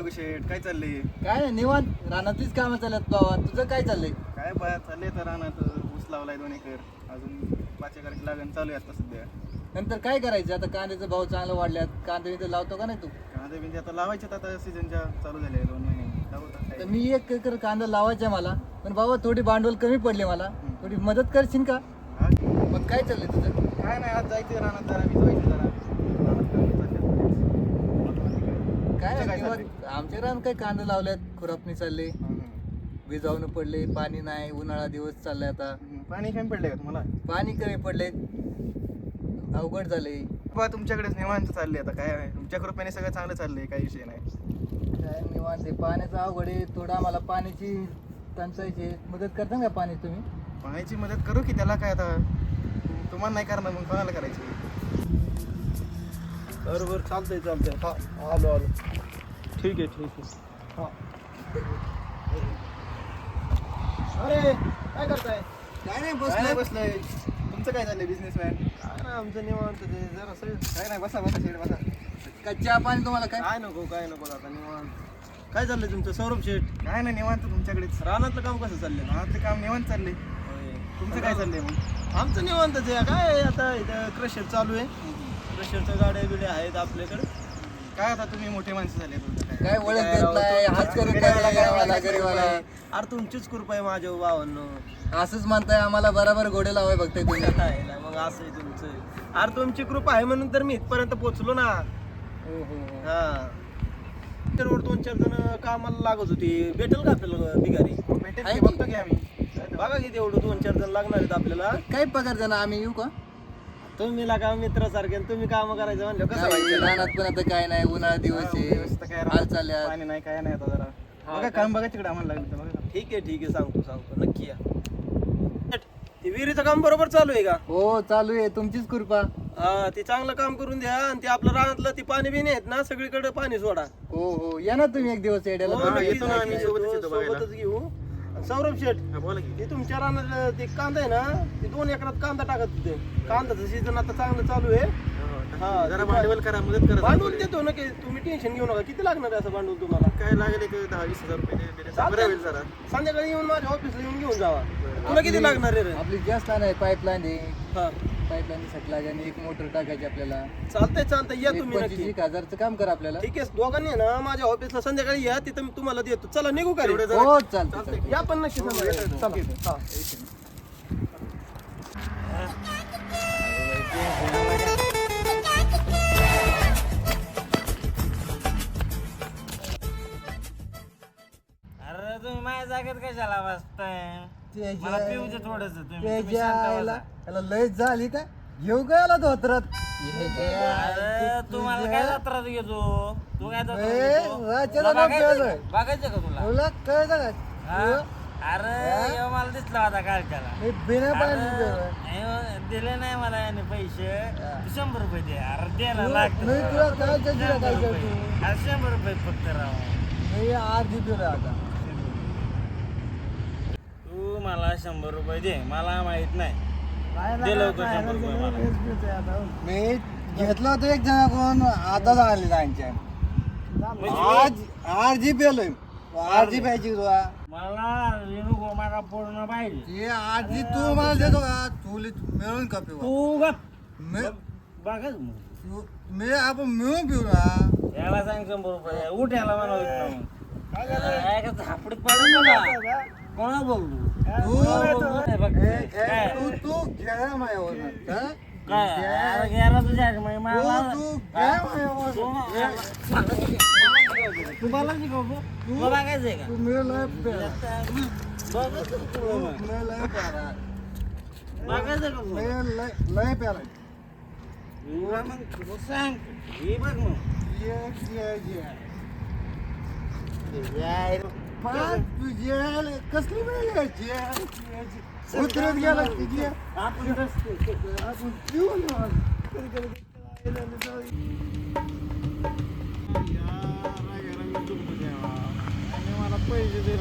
रघु शेठ? काय चाललंय? काय नाही निवांत. रानातलीच कामं चालत बाबा तुझं काय चाललंय? काय बा चाललंय तर रानात. ऊस लावलाय दोन एकर. अजून पाच एकराची लागण चालू आहे आता सध्या. नंतर काय करायचं? आता कांद्याचा भाव चांगला वाढल्यात. कांदे बिंदे लावतो का नाही तू? कांदे बिंदे आता लावायचे आता. सीझनच्या चालू झाले दोन महिने. तर काय? मी एक एकर कांदा लावायचा आहे मला. पण बाबा थोडी भांडवल कमी पडले मला. थोडी मदत करशील का? हा? मग काय चाललंय तुझं? काय नाही आज जायचं रानात जरा. भिजवायचं जरा रानात कामं चालल्यात. काय निवांत. आमच्या रान काय कांदा लावल्यात खुरापणी चालले. विजावून पडले पाणी नाही उन्हाळा दिवस चाललाय आता. पाणी कमी पडलंय का तुम्हाला? पाणी कमी पडले अवघड झाले बा तुमच्याकडेच निवांत चालले आता काय आहे. तुमच्या कृपेने सगळं चांगलं चाललंय काही विषय नाही. काय निवांत आहे? पाण्याचं अवघड आहे. थोडं आम्हाला पाण्याची टंचाईची आहे. मदत करता का पाणी तुम्ही? पाण्याची मदत करू की त्याला काय आता? तुम्हाला नाही करणार मग कोणाला करायची? बरोबर चालतंय चालतंय. हा आलो आलो. ठीक आहे ठीक आहे. हा. अरे काय करताय? काय नाही काय नाही बसलोय. तुमचं काय चाललंय बिझनेसमॅन काय ना आमचं निवांत ते जरा काय नाही बसा बसा शेड बसा. का चहा पाणी तुम्हाला काय? काय नको काय नको आता निवांत. काय चाललंय तुमचं सौरभ शेठ? काय नाही निवांत तुमच्याकडेच. रानातलं काम कसं चाललंय? रानातले काम निवांत चाललंय. तुमचं काय चाललंय मग? आमचं निवांतच आहे. काय आता इथं क्रशर चालू आहे. क्रशरच्या गाड्या बिड्या आहेत आपल्याकडे. काय आता तुम्ही मोठे माणसं झाले तुमचं काय? काय ओळख देत राव, नाही तो- करून काय गरीबाला अरे तुमचीच कृपा आहे माझ्या भावांनो. असंच म्हणताय आम्हाला बरोबर घोडे लावाय बघताय तुम्ही. नाही ना, मग असं आहे तुमचं. अरे तुमची कृपा आहे म्हणून तर मी इथपर्यंत पोहोचलो ना. हो, हो, हो. हा. त्यावर दोन चार जण कामाला लागत होती. भेटेल का आपल्याला बिगारी? भेटेल आहे की? की? बघतो की आम्ही. बघा की तेवढं दोन चार जण लागणार आहेत आपल्याला. काय पगार देणार आम्ही येऊ का? तुम्ही लागा मित्रासारखे आणि तुम्ही काम करायचं म्हणलं कसं काय व्हायचं? रानात पण आता काय नाही उन्हाळा दिवस व्यवस्था काय आहे चालल्या पाणी नाही काय नाही आता जरा. हा, बघा? काम बघा तिकडे आम्हाला लागलं तर बघा. ठीक आहे ठीक आहे सांगतो सांगतो. नक्की या. ते विहिरीचं काम बरोबर चालू आहे का? हो चालू आहे. तुमचीच कृपा. हा ते चांगलं काम करून द्या आणि ते आपलं रानातलं ते पाणी बिणी आहेत ना सगळीकडे पाणी सोडा. हो हो. या ना तुम्ही एक दिवस हो, सोबतच. सोबतच घेऊ. सौरभ शेठ हा, बोला की. ते तुमच्या रानात ते कांदा आहे ना ते दोन एकरात कांदा टाकत होते. कांद्याचं सीझन आता चांगलं चालू आहे. हा, जरा ते भांडवल करा मदत करा भांडवल देतो ना की तुम्ही टेन्शन घेऊ नका. किती लागणार आहे असं भांडवल तुम्हाला? काय लागेल एक दहा वीस हजार रुपये दे- दिले तर बरं होईल जरा. संध्याकाळी येऊन माझ्या ऑफिसला येऊन घेऊन जावा. तुला किती लागणार आहे रे? आपली जास्त नाही पाईपलाईन आहे. हा. पाईपलाईन साठी लागेल एक मोटर टाकायची आपल्याला. चालतंय चालतंय. या तुम्ही नक्की. एक हजारचं काम करा आपल्याला. ठीक आहे दोघांनी ना माझ्या ऑफिसला संध्याकाळी या तिथं मी तुम्हाला देतो. चला निघू का रे? हो चालतं चालतं या पण नक्की संध्याकाळी. चला. हा. अरे तुम्ही माझ्या जागेत कशाला बसताय? त्याच्या- मला पिऊ दे थोडस तुम्ही तुम्ही त्याच्या शांत आईला बसा. त्याला लय झाली का घेऊ का याला धोत्रात? अरे तुम्हाला काय जत्रात घेतो? तू काय जत्रात ए, घेतो? राजाला तुला नको बघायचं का? तुला? तुला कळतं का? हा? अरे मला दिसला होता काल त्याला मी बिना अरे, पाणी ह्यो दिले नाही मला याने पैसे. तू शंभर रुपये दे. अरे दे ना लागतं तुला काय शंभर काय रुपये. करतो? अरे शंभर रुपये फक्त राव. मी आज दिलो आता तू मला शंभर रुपये दे. मला माहीत नाही. दे लवकर शंभर रुपये मला. मी घेतलं होतं एक जणाकडून आता झाले. त्यांच्या आज आर जी पेलोय. आर जी पाहिजे तुला. मला रेणू गोमारा पूर्ण पाहिजे. ते आर जी तू मला देतो का तुला मिळून का पिऊ? तू गप. मी बघाच मग. तू- मी आपण मिळून पिऊ ना. याला सांग शंभर रुपये. उठ याला म्हणावं झापडीत पडून तुला कोणा बोलू तू कोणाला बोलू? नाही बघ, ए, ए, काय? तू तू घ्या माझ्यावरनं, हं? काय अरे गेला तुझ्या मग तू मला तू घ्या माझ्यावरनं. तू मला शिकवतो तुला बघायचंय का तू मिळलंय प्यारा. बघ तू मिळलंय प्यारा. बघायचं का तुला? मिळलंय- लय प्यारा. तुला मग तू सांग हे बघ मग ये, ये, ये. पण तुझ्या कसली वेळ यायची? उतरत गेला तुझी आपण रस्ते आपण पिऊ ना. कधी कधी मला पैसे दे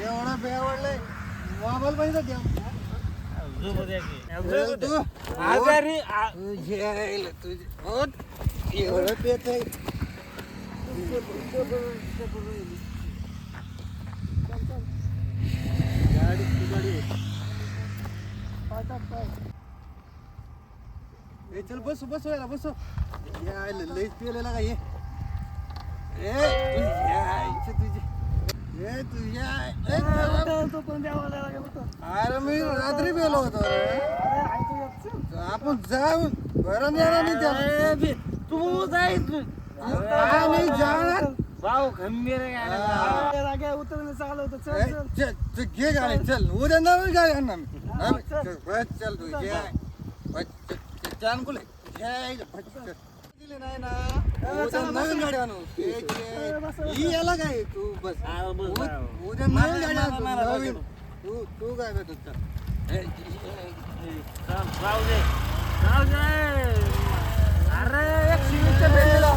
एवढं बेवडलंय मोबाईल पाहिजे द्या आजारी? एवढं पेत आहे. गाडी गाडी ए चल बसू बसू याला बसू. यायला लईच पिलेला का अरे मी रात्री पेलो होतो आपण जाऊन बरं नाही तू जाय तू आम्ही जाणार. भाऊ खंबीर. ए, चल चल, घे गाडी चल. उद्या नवीन गाडी आणणार मी. चल, तू घे. आहे. घे, बस, चल. दिले नाही ना उद्या नवीन गाडी आणू. घे, घे. ही याला काय तू? बस. हा, बस, उद- हा. उद्या नवीन गाडी मला- आणतो मला- मला नवीन. पाठव. तू तू काय करतो चल. ए, चल, जाऊ दे. जाऊ दे. अरे एक शिवीच्या भेटीला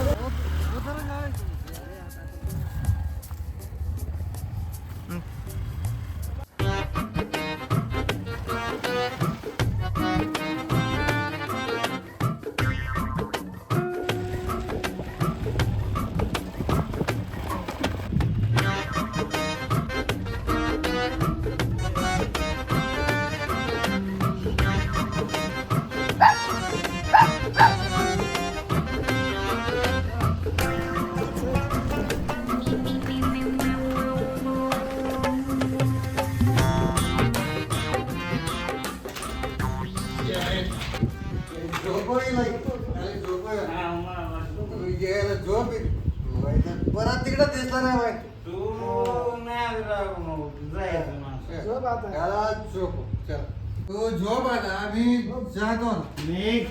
दिसला नाही बाई तू नाही राहू नको, जायचं माणसं. याला झोप चल. तू झोप आता आम्ही जातो. निघ.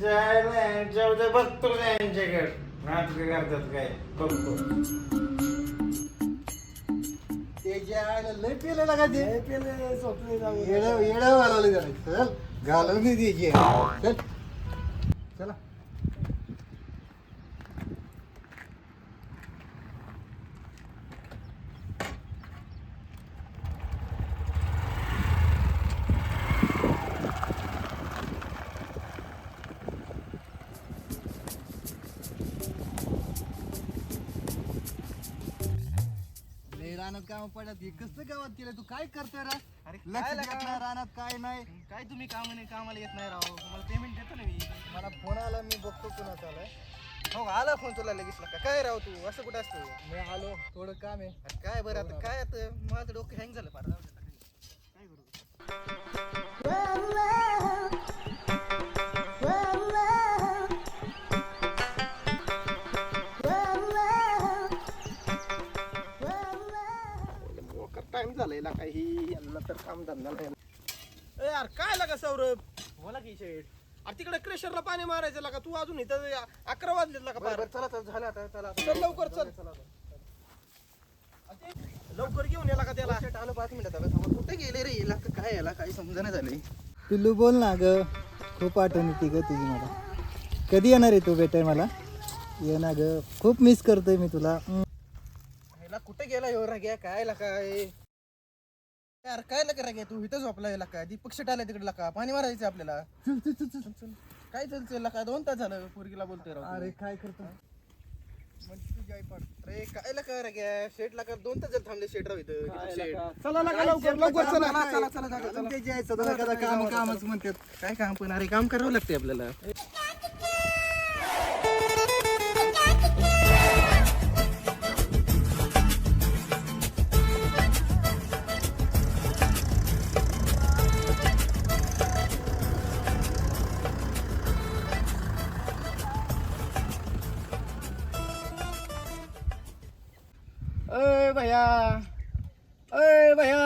जायला यांच्या उद्या बघतो ना यांच्याकडे. नाटकं करतात काय? बघतो. ते जे आहे लय पेलेला का ते? येडं येडं घालवलं त्याला. चल घालवून दे त्याची चल चला लय रानात काम पडत हे कसं गावात केलं तू काय करतोय रा? अरे लक्ष काय देत? नाही रानात काय नाही. काय तुम्ही काम नाही कामाला येत नाही राव. मला पेमेंट देतो ना मी. मला फोन आला मी बघतो कुणाचा आलाय. हो आला फोन तुला लगेच का काय राव तू? असं कुठं असतो मी आलो थोडं काम आहे. अरे काय बरं आता काय आता? माझं डोकं हँग झालं फार. जाऊ दे आता. काय करू? झालाय ना काही यांना तर काम धंदा नाही. ए यार काय लागा सौरभ? बोला की शेठ. अरे तिकडे क्रेशरला पाणी मारायचं लागा तू अजून इथं अकरा वाजले लागा बरं पार. बरं, चला चला झालं आता चला. चल लवकर चल. लवकर घेऊन याला का त्याला. शेट आलो पाच मिनिटात आलं थांबा. कुठे गेले रे? का काय याला काही समजा झालंय. पिल्लू बोल ना ग. खूप आठवण येते ग तुझी मला. कधी येणार आहे तू? भेटाय मला? ये ना ग. खूप मिस करतोय मी तुला. हम्म. ह्याला कुठे गेला? एवढा घ्या काय ला काय यार काय लका राग्या तू? इथं झोपला याला का दीपक शेट आलाय तिकडे का पाणी मारायचं आपल्याला. चल चल चल चल. चल काय चल का दोन तास झालं पोरगीला बोलतोय राव अरे काय करतो? म्हणजे तुझी आई. अरे काय शेट दोन तास झाले थांबले शेट राव इथं. दीपक शेट. चला लागा लवकर लवकर चला. चला चला चला चला त्याची आई सदा कदा काम कामच म्हणतात. काय काम पण? अरे काम करावं लागते आपल्याला. अय भैया अय भैया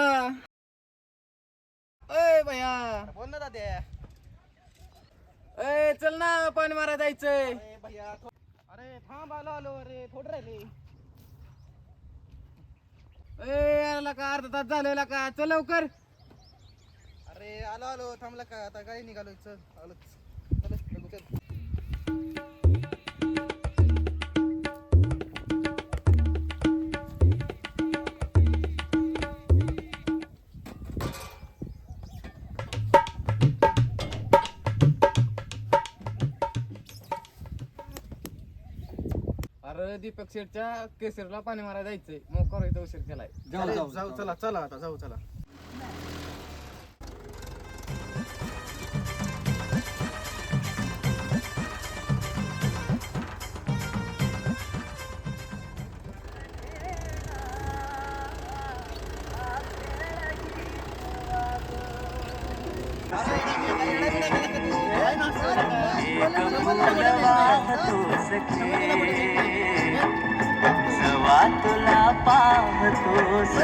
अय भैया। बोल ना दाद्या ए चल ना पाणी मारा जायचंय. अरे भैया थो- अरे थांब आलो आलो अरे थोडं राहिले. ए का? अर्धा तास झालेला का? चल लवकर. अरे आलो आलो थांबला का? आता काय निघालो चल आलो. चल. अरे दीपक शेठच्या केसरला पाणी मारायला जायचंय. मोकर इथं उशीर केलाय. जाऊ अरे, जाऊ जाऊ चला चला आता जाऊ चला. देवा तुला पाहतोस.